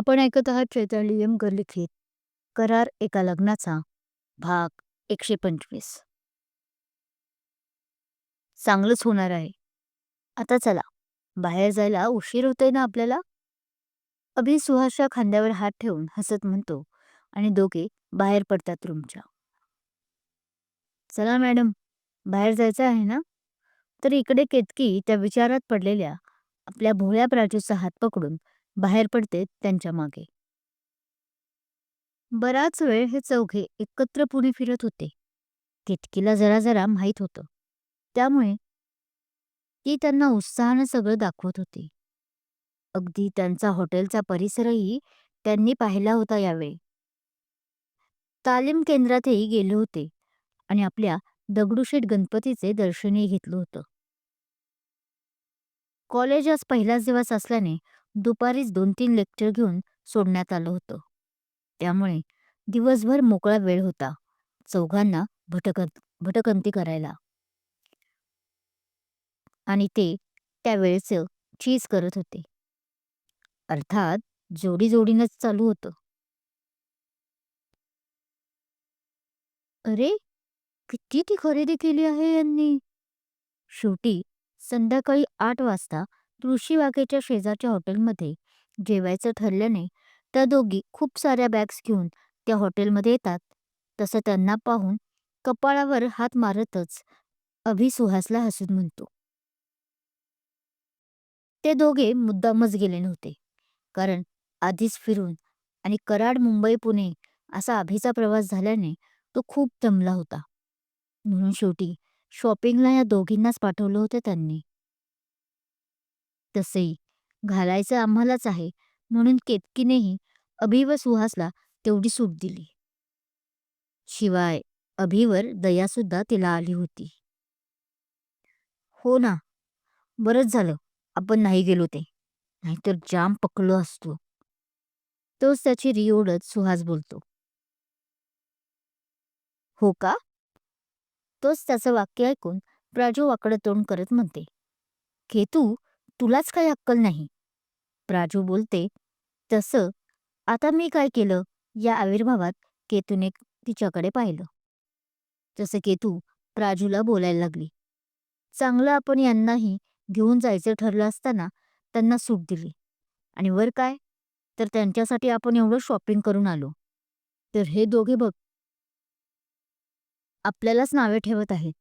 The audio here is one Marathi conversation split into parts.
आपण ऐकत आहात चैताली लिखित करार एका लग्नाचा भाग एकशे पंचवीस. चांगलंच होणार आहे. आता चला बाहेर जायला उशीर होतोय ना आपल्याला? अभि सुहासच्या खांद्यावर हात ठेवून हसत म्हणतो आणि दोघे बाहेर पडतात रूमच्या. चला मॅडम बाहेर जायचं आहे ना? तर इकडे केतकी त्या विचारात पडलेल्या आपल्या भोळ्या प्राजूचा हात पकडून बाहेर पडते त्यांच्या मागे. बराच वेळ हे चौघे एकत्र पुढे फिरत होते. केतकीला जरा जरा माहीत होतं. त्यामुळे ती त्यांना उत्साहानं सगळं दाखवत होती. अगदी त्यांचा हॉटेलचा परिसरही त्यांनी पाहिला होता यावेळी. तालीम केंद्रातही गेले होते आणि आपल्या दगडूशेठ गणपतीचे दर्शनही घेतलं होतं. कॉलेज आज पहिलाच दिवस असल्याने दुपारीच दोन तीन लेक्चर घेऊन सोडण्यात आलं होतं. त्यामुळे दिवसभर मोकळा वेळ होता. चौघांना भटकत भटकंती करायला. आणि ते त्या वेळेचं चीज करत होते. अर्थात जोडी जोडीनंच चालू होतं. अरे किती ती खरेदी केली आहे यांनी? शेवटी संध्याकाळी आठ वाजता तुळशीबागेच्या शेजारच्या हॉटेलमध्ये जेवायचं ठरल्याने त्या दोघी खूप साऱ्या बॅग्स घेऊन त्या हॉटेलमध्ये येतात. तसं त्यांना पाहून कपाळावर हात मारतच अभि सुहासला हसून म्हणतो. ते दोघे मुद्दामच गेले नव्हते. कारण आधीच फिरून आणि कराड मुंबई पुणे असा अभिचा प्रवास झाल्याने तो खूप दमला होता. म्हणून शेवटी शॉपिंगला या दोघींनाच पाठवलं होतं त्यांनी. तसेही घालायचं आम्हालाच आहे. म्हणून केतकीनेही अभि व सुहासला तेवढी सूट दिली. शिवाय अभिवर दयासुद्धा तिला आली होती. हो ना. बरंच झालं. आपण नाही गेलो ते. नाहीतर जाम पकलो असतो. तोच त्याची रीओढत सुहास बोलतो. हो का? तोच त्याचं वाक्य ऐकून प्राजू वाकडं तोंड करत म्हणते. केतू तुलाच काही अक्कल नाही. प्राजू बोलते तसं आता मी काय केलं? या आविर्भावात केतूने तिच्याकडे पाहिलं. तसं केतू प्राजूला बोलायला लागली. चांगलं आपण यांनाही घेऊन जायचं ठरलं असताना त्यांना सूट दिली. आणि वर काय? तर त्यांच्यासाठी आपण एवढं शॉपिंग करून आलो. तर हे दोघे बघ. आपल्यालाच नावे ठेवत आहेत.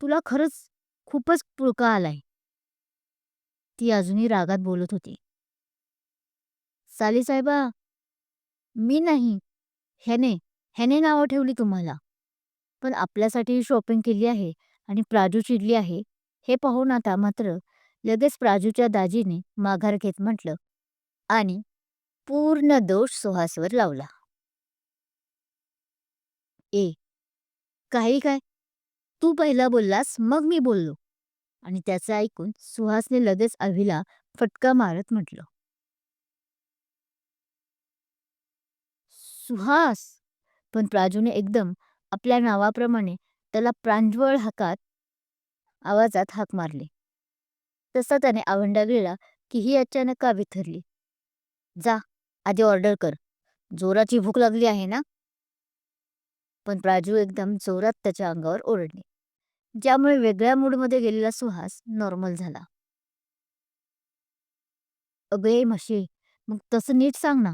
तुला खरंच खूपच पुळका आलाय. ती अजूनही रागात बोलत होती. साली साहेबा मी नाही. ह्याने ह्याने नावं ठेवली तुम्हाला. पण आपल्यासाठी शॉपिंग केली आहे आणि प्राजू चिडली आहे. हे पाहून आता मात्र लगेच प्राजूच्या दाजीने माघार घेत म्हटलं आणि पूर्ण दोष सुहासवर लावला. ए काही काय? तू पहिला बोललास मग मी बोललो. आणि त्याचं ऐकून सुहासने लगेच अभिला फटका मारत म्हटलं. सुहास! पण प्राजूने एकदम आपल्या नावाप्रमाणे त्याला प्रांजवळ हाकात आवाजात हाक मारली. तसा त्याने आवंडा गेला की ही अचानक का विथरली. जा आधी ऑर्डर कर. जोराची भूक लागली आहे ना? पण प्राजू एकदम जोरात त्याच्या अंगावर ओरडली. ज्यामुळे वेगळ्या मूडमध्ये गेलेला सुहास नॉर्मल झाला. अगे म्हशी मग तसं नीट सांग ना.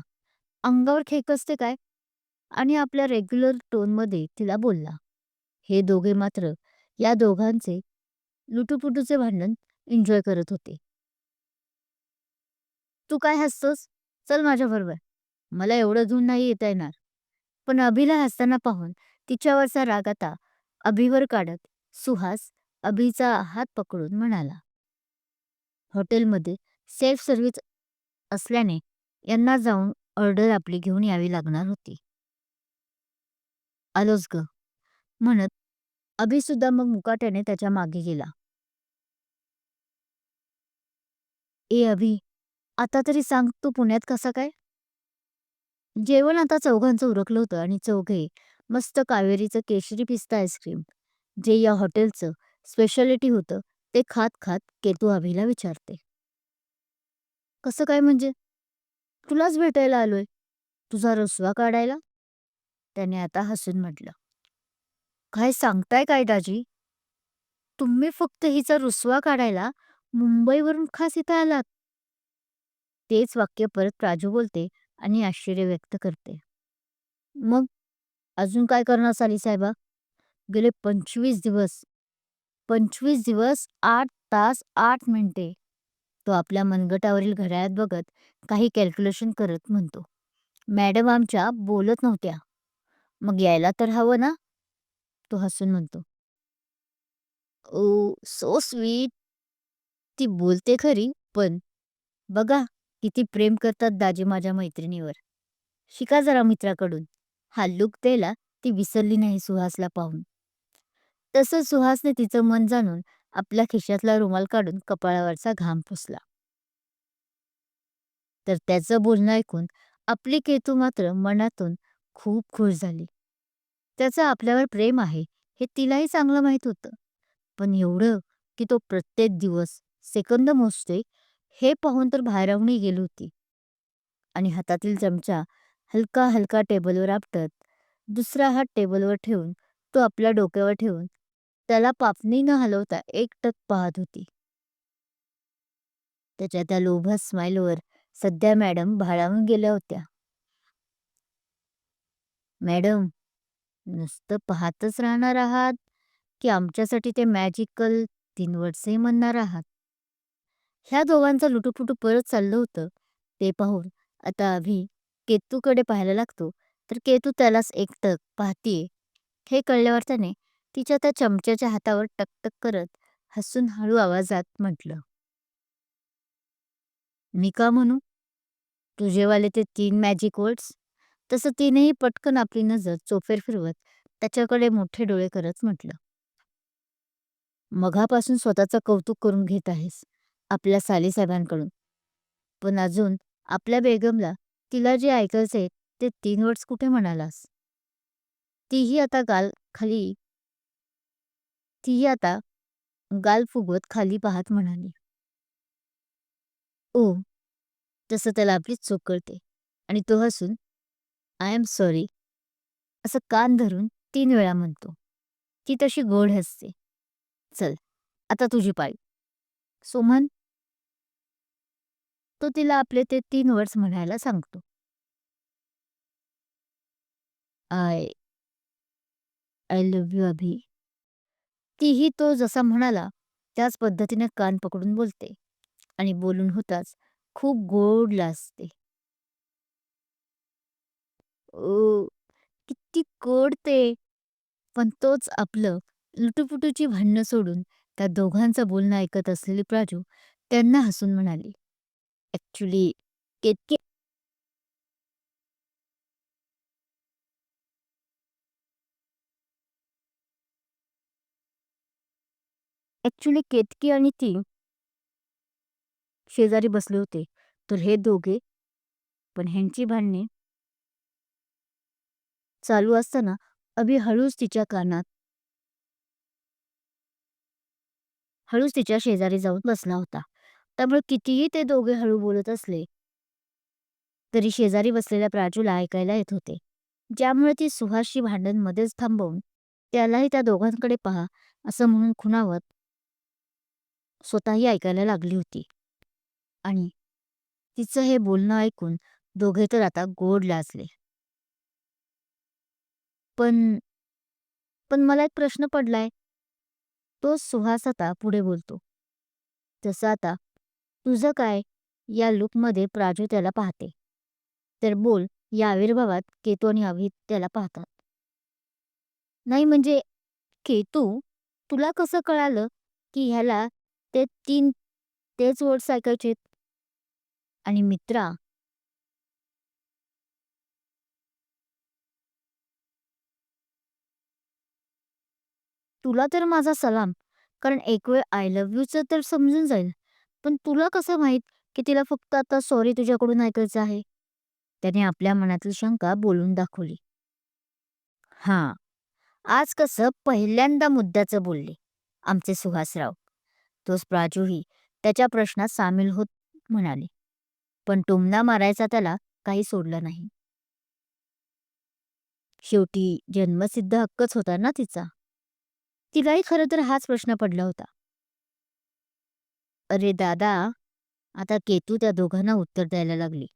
अंगावर खेक असते काय? आणि आपल्या रेग्युलर टोनमध्ये तिला बोलला. हे दोघे मात्र या दोघांचे लुटूपुटूचे भांडण एन्जॉय करत होते. तू काय हसतोस? चल माझ्या बरोबर मला एवढं धून नाही येता येणार. पण अभिला हसताना पाहून तिच्यावरचा राग आता अभिवर काढत सुहास अभिचा हात पकडून म्हणाला. हॉटेलमध्ये सेल्फ सर्व्हिस असल्याने यांना जाऊन ऑर्डर आपली घेऊन यावी लागणार होती. आलोच ग म्हणत अभि सुद्धा मग मुकाट्याने त्याच्यामागे गेला. ए अभि आता तरी सांग तू पुण्यात कसा काय? जेवण आता चौघांचं उरकलं होतं आणि चौघे मस्त कावेरीचं केशरी पिस्ता आईस्क्रीम जे या हॉटेलचं स्पेशालिटी होतं ते खात खात केतू अभिला विचारते. कसं काय म्हणजे? तुलाच भेटायला आलोय. तुझा रसवा काढायला? त्याने आता हसून म्हटलं. काय सांगताय काय दाजी तुम्ही फक्त हिचा रुसवा काढायला मुंबईवरून खास इथं आलात. तेच वाक्य परत प्राजू बोलते आणि आश्चर्य व्यक्त करते. मग? अजून काय करणार साली साहेबा गेले पंचवीस दिवस. पंचवीस दिवस आठ तास आठ मिनिटे. तो आपल्या मनगटावरील घड्याळात बघत काही कॅल्क्युलेशन करत म्हणतो. मॅडम आमच्या बोलत नव्हत्या. मग यायला तर हवं ना? तो हसून म्हणतो. ओ सो स्वीट ती बोलते खरी पण बघा किती प्रेम करतात दाजी माझ्या मैत्रिणीवर. शिका जरा मित्राकडून. हा लुक द्यायला ती विसरली नाही सुहासला पाहून. तसं सुहासने तिचं मन जाणून आपल्या खिशातला रुमाल काढून कपाळावरचा घाम पुसला. तर त्याचं बोलणं ऐकून आपली केतू मात्र मनातून खूप खुश झाली. त्याचं आपल्यावर प्रेम आहे हे तिलाही चांगलं माहीत होतं. पण एवढं की तो प्रत्येक दिवस सेकंद मोजतोय हे पाहून तर बाहेरावूनही गेली होती. आणि हातातील चमचा हलका हलका टेबलवर आपटत दुसरा हात टेबलवर ठेवून तो आपल्या डोक्यावर ठेवून त्याला पापणी न हलवता एकटक पाहत होती. त्याच्या त्या लोभा स्माईलवर सध्या मॅडम भाळावून गेल्या होत्या. मॅडम नुसतं पाहतच राहणार आहात की आमच्यासाठी ते मॅजिकल तीन वर्षही म्हणणार आहात. ह्या दोघांचं लुटूपुटू परत चाललं होतं. ते पाहून आता अभि केतूकडे पाहायला लागतो. तर केतू त्यालाच एकटक पाहतीये. हे कळल्यावर त्याने तिच्या त्या चमच्याच्या हातावर टकटक करत हसून हळू आवाजात म्हटलं. मी का म्हणू? तुझेवाले ते तीन मॅजिक वर्ड्स तसं तिनेही पटकन आपली नजर चोफेर फिरवत त्याच्याकडे मोठे डोळे करत म्हटलं. मघापासून स्वतःचं कौतुक करून घेत आहेस आपल्या सालीसाहेबांकडून पण अजून आपल्या बेगमला तिला जे ऐकायचे ते तीन वर्ड्स कुठे म्हणालास? तीही आता गाल खाली तीही आता गाल फुगवत खाली पाहत म्हणाली. ओ तसं त्याला आपलीच चूक कळते आणि तो हसून आय एम सॉरी असं कान धरून तीन वेळा म्हणतो. ती तशी गोड हसते. चल आता तुझी पाळी. सोमन तो तिला आपले ते तीन वर्ड्स म्हणायला सांगतो. I I love you Abhi. तीही तो जसा म्हणाला त्याच पद्धतीने कान पकडून बोलते आणि बोलून होताच खूप गोड लाजते. ओ किती गोड ते. पण तोच आपलं लुटुपुटूची भांडणं सोडून त्या दोघांचं बोलणं ऐकत असलेली प्राजू त्यांना हसून म्हणाली ऍक्च्युली केतकी ॲक्च्युली केतकी आणि ती शेजारी बसले होते. तर हे दोघे पण ह्यांची भांडणे चालू असताना अभि हळूच तिच्या कानात हळूच तिच्या शेजारी जाऊन बसला होता. त्यामुळे कितीही ते दोघे हळू बोलत असले तरी शेजारी बसलेल्या प्राजूला ऐकायला येत होते. ज्यामुळे ती सुहासशी भांडण मध्येच थांबवून त्यालाही त्या दोघांकडे पहा असं म्हणून खुणावत स्वतःही ऐकायला लागली होती. आणि तिचं हे बोलणं ऐकून दोघे तर आता गोड लाजले. पण पण मला एक प्रश्न पडलाय. तो सुहास आता पुढे बोलतो. तसं आता तुझं काय या लुकमध्ये प्राजू त्याला पाहते? तर बोल या आविर्भावात केतू आणि अभि त्याला पाहतात. नाही म्हणजे केतू? तुला कसं कळालं की ह्याला ते तीन तेच वर्ड्स ऐकायचे आणि मित्रा. तुला तर माझा सलाम. कारण एक वेळ आय लव्ह यूचं तर समजून जाईल. पण तुला कसं माहीत की तिला फक्त आता सॉरी तुझ्याकडून ऐकायचं आहे? त्याने आपल्या मनातील शंका बोलून दाखवली. हां. आज कसं पहिल्यांदा मुद्द्याचं बोलले. आमचे सुहासराव. तोच प्राजूही त्याच्या प्रश्नात सामील होत म्हणाले. पण टोमणा मारायचा त्याला काही सोडलं नाही. शेवटी जन्मसिद्ध हक्कच होता ना तिचा? तिलाही खरं तर हाच प्रश्न पडला होता. अरे दादा आता केतू त्या दोघांना उत्तर द्यायला लागली.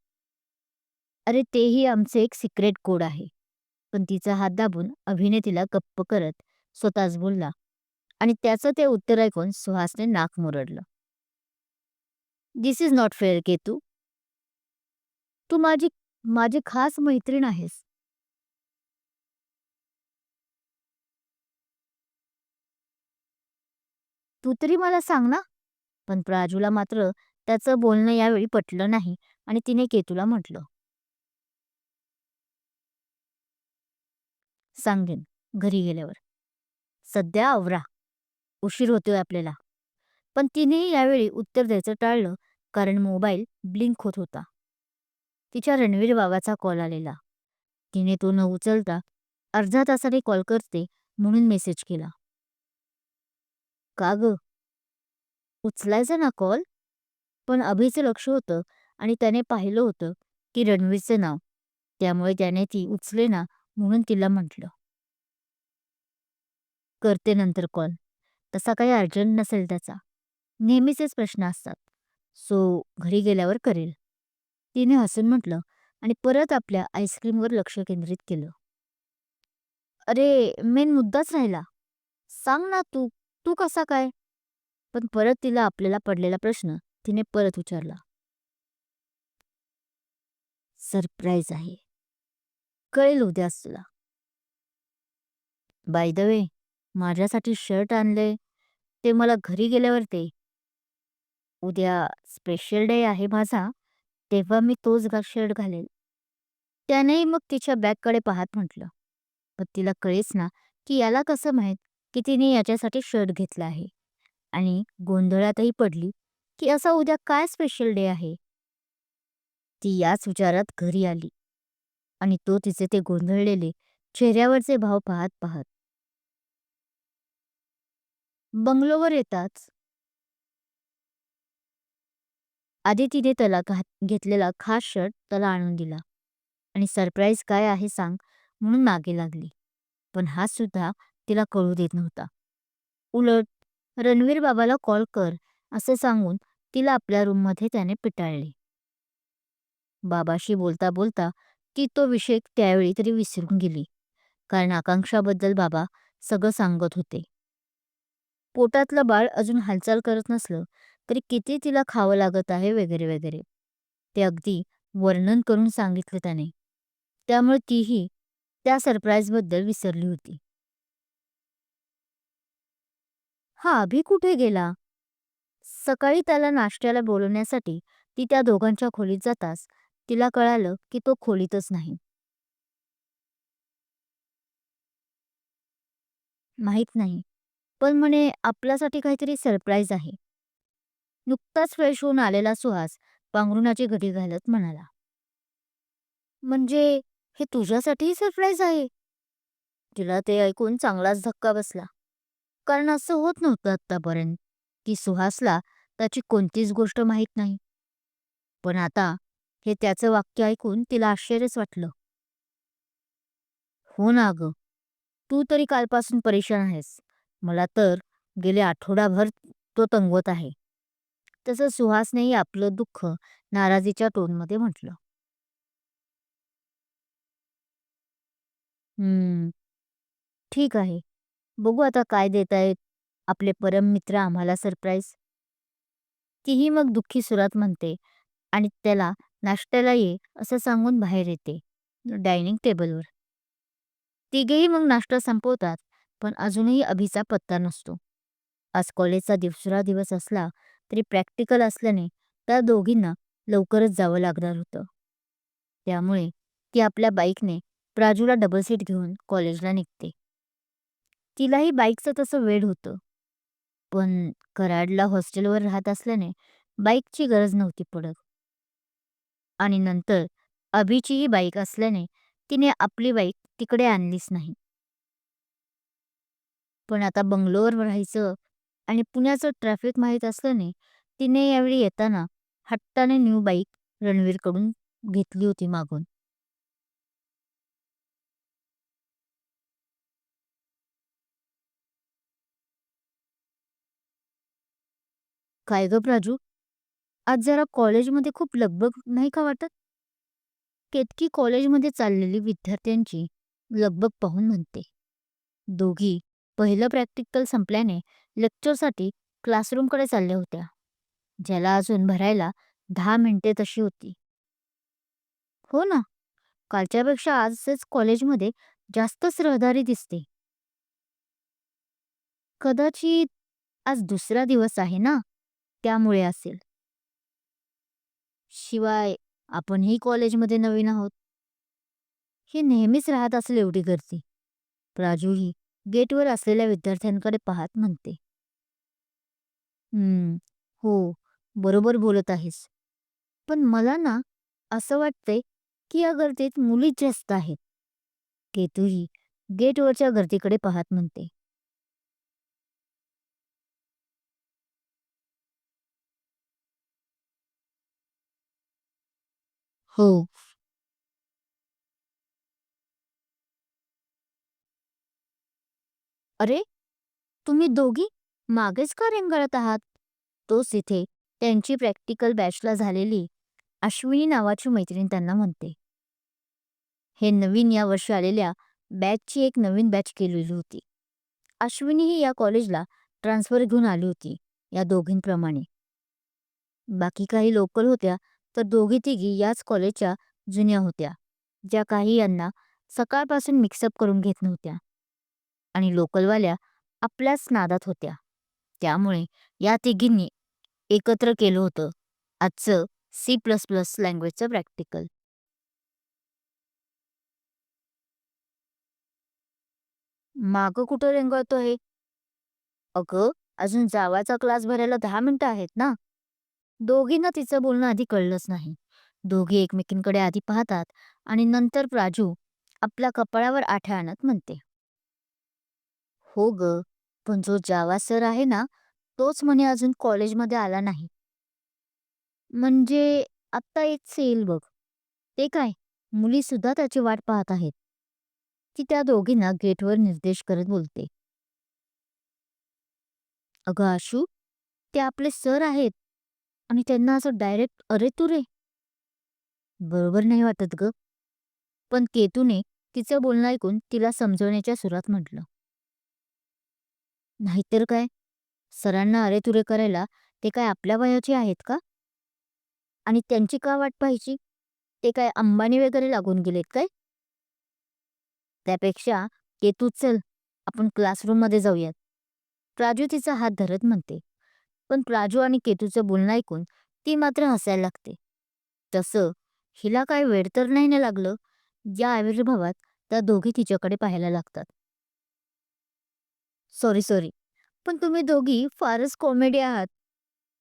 अरे तेही आमचे एक सिक्रेट कोड आहे. पण तिचा हात दाबून अभिने तिला गप्प करत स्वतःच बोलला आणि त्याचं ते उत्तर ऐकून सुहासने नाक मुरडलं. This is not fair Ketu. तू माझी माझी खास मैत्रीण आहेस. तू तरी मला सांग ना. पण प्राजूला मात्र त्याचं बोलणं यावेळी पटलं नाही आणि तिने केतूला म्हटलं. सांगेन घरी गेल्यावर. सध्या आवरा. उशीर होतोय आपल्याला. पण तिनेही यावेळी उत्तर द्यायचं टाळलं कारण मोबाईल ब्लिंक होत होता. तिच्या रणवीर बाबाचा कॉल आलेला. तिने तो न उचलता अर्धा तासाने कॉल करते म्हणून मेसेज केला. का ग? उचलायचा ना कॉल? पण अभिचं लक्ष होतं आणि त्याने पाहिलं होतं की रणवीरचं नाव. त्यामुळे त्याने ती उचले ना म्हणून तिला म्हटलं. करते नंतर कॉल. तसा काही अर्जंट नसेल त्याचा. नेहमीचेच प्रश्न असतात. सो घरी गेल्यावर करेल. तिने हसून म्हटलं आणि परत आपल्या आईस्क्रीमवर लक्ष केंद्रित केलं. अरे मेन मुद्दाच राहिला. सांग ना तू तू कसा काय? पण परत तिला आपल्याला पडलेला प्रश्न तिने परत विचारला. सरप्राईज आहे. कळेल उद्याच तुला. By the way. माझ्यासाठी शर्ट आणले ते मला घरी गेल्यावर ते उद्या स्पेशल डे आहे माझा तेव्हा मी तोच गा शर्ट घालेल. त्यानेही मग तिच्या बॅगकडे पाहत म्हटलं पण तिला कळेच ना की याला कसं माहीत की तिने याच्यासाठी शर्ट घेतला आहे. आणि गोंधळातही पडली की असा उद्या काय स्पेशल डे आहे? ती याच विचारात घरी आली. आणि तो तिचे ते गोंधळलेले चेहऱ्यावरचे भाव पाहत पाहत बंगलोवर येताच. आधी तिने त्याला घात घेतलेला खास शर्ट त्याला आणून दिला. आणि सरप्राईज काय आहे सांग म्हणून मागे लागली. पण हा सुद्धा तिला कळू देत नव्हता. उलट रणवीर बाबाला कॉल कर असे सांगून तिला आपल्या रूममध्ये त्याने पिटाळले. बाबाशी बोलता बोलता ती तो विषय त्यावेळी तरी विसरून गेली. कारण आकांक्षाबद्दल बाबा सगळं सांगत होते. पोटातलं बाळ अजून हालचाल करत नसलं तरी किती तिला खावं लागत आहे वगैरे वगैरे. ते अगदी वर्णन करून सांगितलं त्याने. त्यामुळे तीही त्या सरप्राईजबद्दल विसरली होती. हा अभि कुठे गेला? सकाळी त्याला नाश्त्याला बोलवण्यासाठी ती त्या दोघांच्या खोलीत जाताच तिला कळालं की तो खोलीतच नाही. माहीत नाही. पण म्हणे आपल्यासाठी काहीतरी सरप्राईज आहे. नुकताच फ्रेश होऊन आलेला सुहास पांघरुणाची घडी घालत म्हणाला. म्हणजे हे तुझ्यासाठीही सरप्राईज आहे? तिला ते ऐकून चांगलाच धक्का बसला. कारण असं होत नव्हतं आत्तापर्यंत की सुहासला त्याची कोणतीच गोष्ट माहीत नाही. पण आता हे त्याचं वाक्य ऐकून तिला आश्चर्यच वाटलं. हो ना अगं तू तरी कालपासून परेशान आहेस. मला तर गेले आठवडाभर तो तंगवत आहे. तसं सुहासनेही आपलं दुःख नाराजीच्या टोनमध्ये म्हटलं. हम्म. ठीक आहे. बघू आता काय देतायत आपले परम मित्र आम्हाला सरप्राईज तीही मग दुःखी सुरात म्हणते आणि त्याला नाश्त्याला ये असं सांगून बाहेर येते डायनिंग टेबलवर तिघेही मग नाश्ता संपवतात. पण अजूनही अभिचा पत्ता नसतो. आज कॉलेजचा दुसरा दिवस असला तरी प्रॅक्टिकल असल्याने त्या दोघींना लवकरच जावं लागणार होतं. त्यामुळे ती आपल्या बाईकने प्राजूला डबल सीट घेऊन कॉलेजला निघते. तिलाही बाईकचं तसं वेड होतं. पण कराडला हॉस्टेलवर राहत असल्याने बाईकची गरज नव्हती पडत. आणि नंतर अभिचीही बाईक असल्याने तिने आपली बाईक तिकडे आणलीच नाही. पण आता बंगलोर राहायचं आणि पुण्याचं ट्रॅफिक माहीत असल्याने तिने यावेळी येताना हट्टाने न्यू बाईक रणवीरकडून घेतली होती मागून. काय ग प्राजू? आज जरा कॉलेजमध्ये खूप लगबग नाही का वाटत? केतकी कॉलेजमध्ये चाललेली विद्यार्थ्यांची लगबग पाहून म्हणते. दोघी पहिलं प्रॅक्टिकल संपल्याने लेक्चरसाठी क्लासरूमकडे चालल्या होत्या. ज्याला अजून भरायला दहा मिनिटे तशी होती. हो ना कालच्यापेक्षा आजच कॉलेजमध्ये जास्तच रहदारी दिसते. कदाचित आज दुसरा दिवस आहे ना त्यामुळे असेल. शिवाय आपणही कॉलेजमध्ये नवीन आहोत. हे नेहमीच राहत असेल एवढी गर्दी. प्राजूही गेटवर असलेल्या विद्यार्थ्यांकडे पाहत म्हणते. हम्म हो बरोबर बोलत आहेस. पण मला ना असं वाटतंय की या गर्दीत मुलीच जास्त आहेत. केतूही गेटवरच्या गर्दीकडे पाहत म्हणते. हो अरे तुम्ही दोघी मागेच का रेंगाळत आहात? तोच इथे त्यांची प्रॅक्टिकल बॅचला झालेली अश्विनी नावाची मैत्रीण त्यांना म्हणते. हे नवीन या वर्षी आलेल्या बॅचची एक नवीन बॅच केलेली होती. अश्विनी ही या कॉलेजला ट्रान्सफर घेऊन आली होती या दोघींप्रमाणे. बाकी काही लोकल होत्या तर दोघी तिघी याच कॉलेजच्या जुन्या होत्या ज्या काही यांना सकाळपासून मिक्सअप करून घेत नव्हत्या. आणि लोकलवाल्या आपल्याच नादात होत्या. त्यामुळे या तिघींनी एकत्र केलं होतं. आजचं सी प्लस प्लस लँग्वेजचं प्रॅक्टिकल मागं कुठं रेंगाळतो हे? अगं अजून जावाचा क्लास भरायला दहा मिनिटं आहेत ना? दोघींना तिचं बोलणं आधी कळलंच नाही. दोघी एकमेकींकडे आधी पाहतात आणि नंतर प्राजू आपल्या कपाळावर आठ्या आणत म्हणते. हो ग पण जो जावा सर आहे ना तोच म्हणे अजून कॉलेजमध्ये आला नाही. म्हणजे आत्ता येत येईल बघ. ते काय मुली सुद्धा त्याची वाट पाहत आहेत. ती त्या दोघींना गेटवर निर्देश करत बोलते. अगं आशू ते आपले सर आहेत आणि त्यांना असं डायरेक्ट अरे तू रे. बरोबर नाही वाटत ग. पण केतूने तिचं बोलणं ऐकून तिला समजवण्याच्या सुरात म्हटलं. नाहीतर काय? सरांना अरे तुरे करायला ते काय आपल्या वयाचे आहेत का? आणि त्यांची का वाट पाहायची? ते काय अंबानी वगैरे लागून गेलेत काय? त्यापेक्षा केतू चल आपण क्लासरूममध्ये जाऊयात. प्राजू तिचा हात धरत म्हणते. पण प्राजू आणि केतूचं बोलणं ऐकून ती मात्र हसायला लागते. तसं हिला काय वेळ तर नाही ना लागलं? या आविर्भावात त्या दोघी तिच्याकडे पाहायला लागतात. Sorry sorry. पण तुम्ही दोघी फारच कॉमेडी आहात.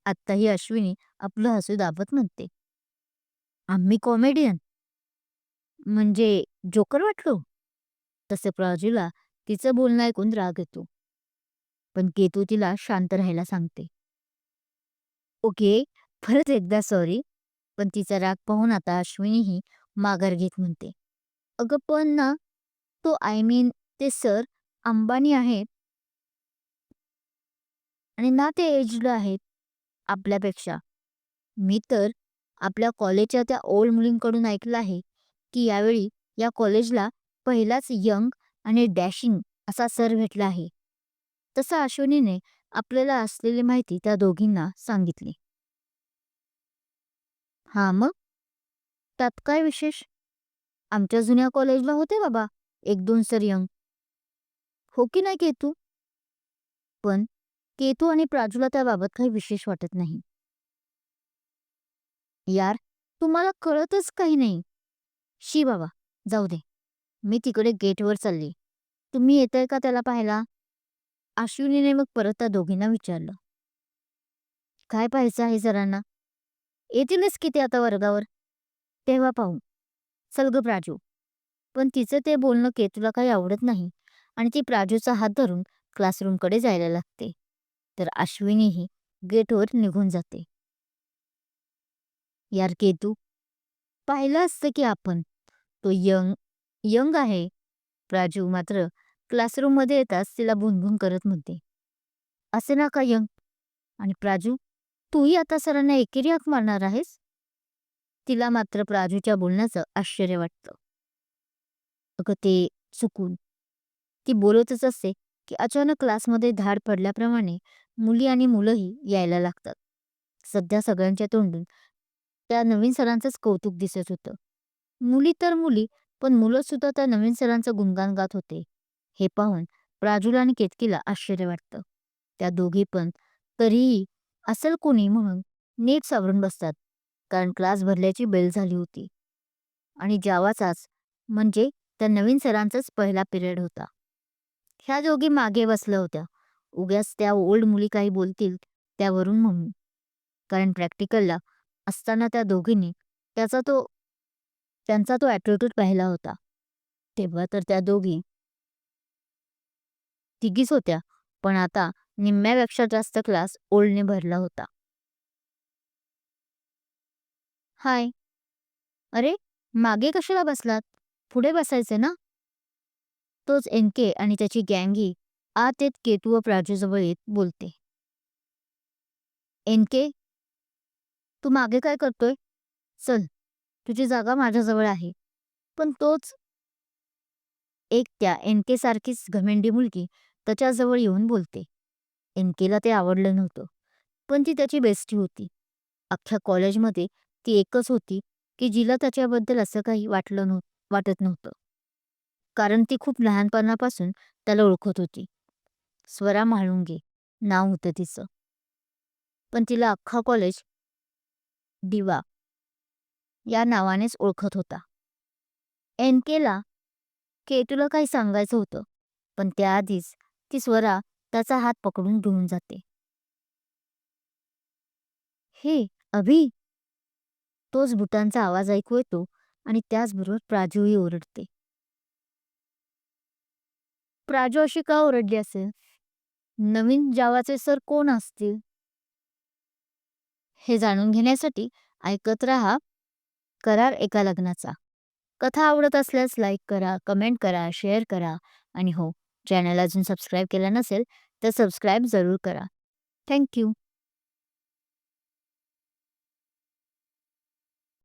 आत्ताही अश्विनी आपलं हसू दाबत म्हणते. आम्ही कॉमेडियन. म्हणजे जोकर वाटलो? तसे प्राजूला तिचं बोलणं ऐकून राग येतो. पण केतू तिला शांत राहायला सांगते. ओके परत एकदा सॉरी. पण तिचा राग पाहून आता अश्विनीही माघार घेत म्हणते. अगं पण ना तो आय मीन ते सर अंबानी आहेत. आणि ना ते एज्ड आहेत आपल्यापेक्षा. मी तर आपल्या कॉलेजच्या त्या ओल्ड मुलींकडून ऐकलं आहे की यावेळी या कॉलेजला पहिलाच यंग आणि डॅशिंग असा सर भेटला आहे. तसं अश्विनीने आपल्याला असलेली माहिती त्या दोघींना सांगितली. हा मग? त्यात काय विशेष? आमच्या जुन्या कॉलेजला होते बाबा एक दोन सर यंग हो की नाही केतू? पण केतू आणि प्राजूला त्याबाबत काही विशेष वाटत नाही. यार तुम्हाला कळतच काही नाही. शी बाबा जाऊ दे. मी तिकडे गेटवर चालली. तुम्ही येताय का त्याला पाहायला? अश्विनीने मग परत त्या दोघींना विचारलं. काय पाहायचं आहे सरांना येतीलच किती आता वर्गावर. तेव्हा पाहू. चल ग प्राजू. पण तिचं ते बोलणं केतूला काही आवडत नाही आणि ती प्राजूचा हात धरून क्लासरूमकडे जायला लागते. तर अश्विनीही गेटवर निघून जाते. यार केतू पाहिलं असतं की आपण? तो यंग यंग आहे. प्राजू मात्र क्लासरूममध्ये येताच तिला भुनभुन करत म्हणते. असे ना का यंग? आणि प्राजू तूही आता सरांना एकेरी हाक मारणार आहेस? तिला मात्र प्राजूच्या बोलण्याचं आश्चर्य वाटतं. अगं ते चुकून. ती बोलतच असते की अचानक क्लासमध्ये धाड पडल्याप्रमाणे मुली आणि मुलंही यायला लागतात. सध्या सगळ्यांच्या तोंडून त्या नवीन सरांचंच कौतुक दिसत होतं. मुली तर मुली पण मुलं सुद्धा त्या नवीन सरांचं गुणगान गात होते. हे पाहून प्राजूला आणि केतकीला आश्चर्य वाटतं. त्या दोघी पण तरीही असेल कोणी म्हणून नीट सावरून बसतात कारण क्लास भरल्याची बेल झाली होती. आणि जावाचाच म्हणजे त्या नवीन सरांचाच पहिला पिरियड होता. ह्या दोघी मागे बसल्या होत्या. उगाच त्या ओल्ड मुली काही बोलतील त्यावरून म्हणून कारण प्रॅक्टिकलला असताना त्या दोघींनी त्याचा तो त्यांचा तो ॲटिट्यूड पाहिला होता. तेव्हा तर त्या दोघी तिघीच होत्या पण आता निम्म्यापेक्षा जास्त क्लास ओल्डने भरला होता. हाय. अरे मागे कशाला बसलात? पुढे बसायचे ना? तोच एन के आणि त्याची गँगी ही येत केतू व प्राजूजवळ येत बोलते एनके तू मागे काय करतोय? चल तुझी जागा माझ्याजवळ आहे. पण तोच एक त्या एनके सारखीच घमेंडी मुलगी त्याच्याजवळ येऊन बोलते. एनकेला ते आवडलं नव्हतं पण ती त्याची बेस्टी होती. अख्ख्या कॉलेजमध्ये ती एकच होती की जिला त्याच्याबद्दल असं काही वाटलं नव्ह वाटत नव्हतं. कारण ती खूप लहानपणापासून त्याला ओळखत होती. स्वरा म्हाळुंगे. नाव होतं तिचं. पण तिला अख्खा कॉलेज दिवा. या नावानेच ओळखत होता. एन केला केतूला काही सांगायचं होतं पण त्याआधीच ती स्वरा त्याचा हात पकडून घेऊन जाते. हे अभि! तोच बुटांचा आवाज ऐकू येतो आणि त्याचबरोबर प्राजूही ओरडते. प्राजू अशी का ओरडली असेल? नवीन जावाचे सर कोण असतील? हे जाणून घेण्यासाठी ऐकत राहा करार एका लग्नाचा. कथा आवडत असल्यास लाईक करा कमेंट करा शेअर करा. आणि हो चॅनल अजून सबस्क्राईब केलं नसेल तर सबस्क्राईब जरूर करा. थँक्यू